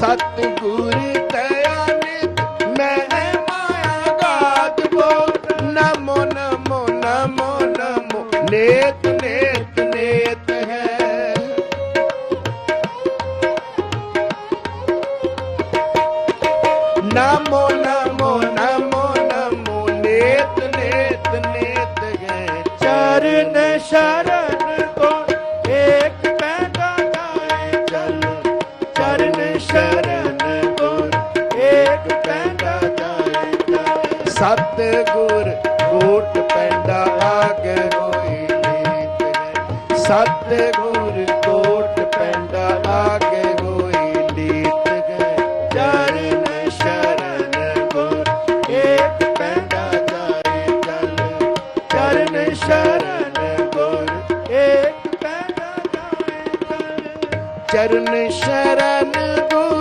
ਸਤਿਗੁਰ ਦਇਆ ਨਿਤ, ਮੈਂ ਮਾਇਆ ਗਾਤ ਬੋਲ ਨਮੋ ਨਮੋ ਨਮੋ ਨਮੋ ਨੇਤ ਨੇਤ ਨੇਤ ਹੈ। ਨਮੋ ਨਮੋ ਨਮੋ ਨਮੋ ਨੇਤ ਨੇਤ ਨੇਤ ਹੈ। ਚਰਨ, ਸ਼ਰਨ ਚਲ ਸਤਿਗੁਰ ਕੋਟ ਪੈਂਡਾ ਆਗੇ ਹੋਈ ਨੀਤ ਹੈ ਸਤਿਗੁਰ ਕੋਟ ਪੈਂਡਾ ਆਗੇ ਹੋਈ ਨੀਤ ਹੈ ਚਰਨ ਸ਼ਰਨ ਗੁਰ